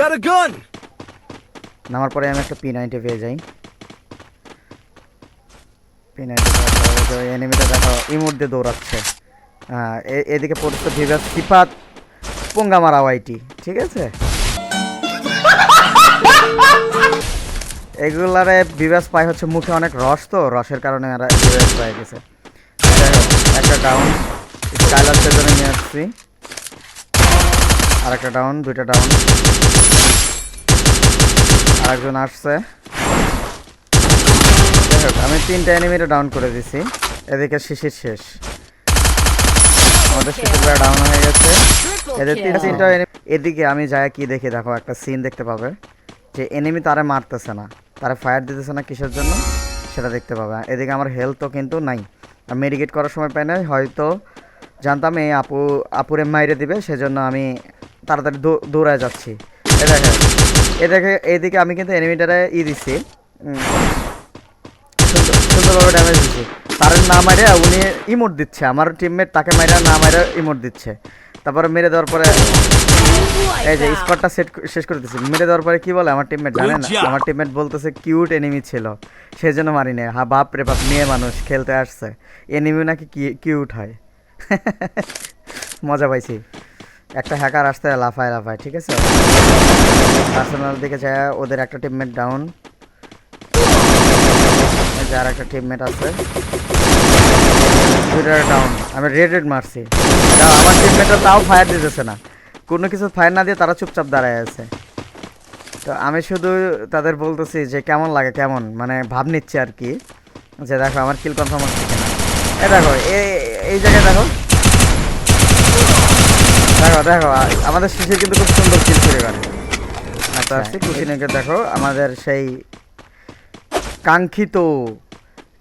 Got a gun! নামার পরে আমি একটা পি নাইনটি পেয়ে যাই। পি নাইনটি এনিমিটা দেখো ইমোট দিয়ে দৌড়াচ্ছে। এদিকে পড়ছে ভিভাস সিপাত পোঙ্গা মারা ওয়াইটি ঠিক আছে? এগুলারে বিবাস পায় হচ্ছে মুখে অনেক রস তো, রসের কারণে এরা বিবাস পায় গেছে। একটা ডাউন স্কাইলার সেজনে নিয়ে আসছি। আর একটা ডাউন দুইটা ডাউন আরেকজন আসছে। আমি তিনটা এনিমিটা ডাউন করে দিছি। এদিকে শিশির শেষ। আমাদের শিশির ডাউন হয়ে গেছে। এদের তিন তিনটা এদিকে আমি যাই কি দেখি দেখো একটা সিন দেখতে পাবে। যে এনিমি তারে মারতেছে না। তারা ফায়ার দিতেছে না কিসের জন্য? সেটা দেখতে পাবে। এদিকে আমার হেলথও কিন্তু নাই। আমি মেডিকেট করার সময় পাই নাই। হয়তো জানতাম এই আপু আপুরে মাইরে দিবে সেজন্য আমি তাড়াতাড়ি দৌড়ায় যাচ্ছি। এ দেখে এ দেখে এইদিকে আমি কিন্তু এনিমিটারে ই দিচ্ছি সুন্দরভাবে ড্যামেজ দিচ্ছি তার না মারে উনি ইমোট দিচ্ছে আমার টিমমেট তাকে মাইরা না মারে ইমোট দিচ্ছে। তারপরে মেরে দেওয়ার পরে এই যে স্পটটা সেট শেষ করে দিচ্ছি মেরে দেওয়ার পরে কি বলে আমার টিমমেট জানে না আমার টিমমেট বলতেছে কিউট এনিমি ছিল। সেই জন্য মারি না হা বাপ রে বাপ মেয়ে মানুষ খেলতে আসছে। এনিমি নাকি কিউট হয়? মজা পাইছি। একটা হ্যাকার আসতে লাফায় লাফায়, ঠিক আছে? পার্সোনাল দিকে যায়, ওদের একটা টিমমেট ডাউন যার একটা টিমমেট আছে। ডাউন আমি রেড রেড মারছি। আমার টিমমেটরা তাও ফায়ার দিতেছে না। কোনো কিছু ফায়ার না দিয়ে তারা চুপচাপ দাঁড়ায় আছে। তো আমি শুধু তাদের বলতেছি যে কেমন লাগে, কেমন? মানে ভাব নিচ্ছে আর কি। যে দেখো, আমার কিল কনফার্ম হচ্ছে এ দেখো এই জায়গায় দেখো। দেখো দেখো আমাদের শিশির কিন্তু খুব সুন্দর কিল করে করে আচ্ছা। আসছি কুচিনেকে দেখো আমাদের সেই কাঙ্ক্ষিত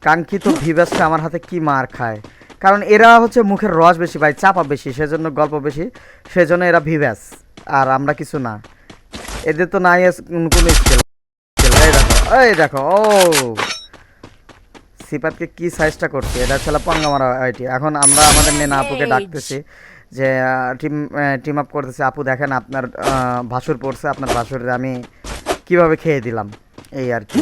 কাঙ্ক্ষিত ভিভাসটা আমার হাতে কি মার খায়। কারণ এরা হচ্ছে মুখের রস বেশি ভাই চাপা বেশি সেজন্য গল্প বেশি সেজন্য এরা ভিভাস আর আমরা কিছু না। এদের তো নাই কোন- স্কেল এই দেখো এই দেখো ও! সিপাতকে কি সাইজটা করছে? এটা ছিল পঙ্গা মারা আইটি। এখন আমরা আমাদের নেনা আপুকে ডাকতেছি। যে টিম টিম আপ করতেছে, আপু, দেখেন আপনার ভাসুর পড়ছে, আপনার ভাসুর আমি কীভাবে খেয়ে দিলাম? এই আর কি।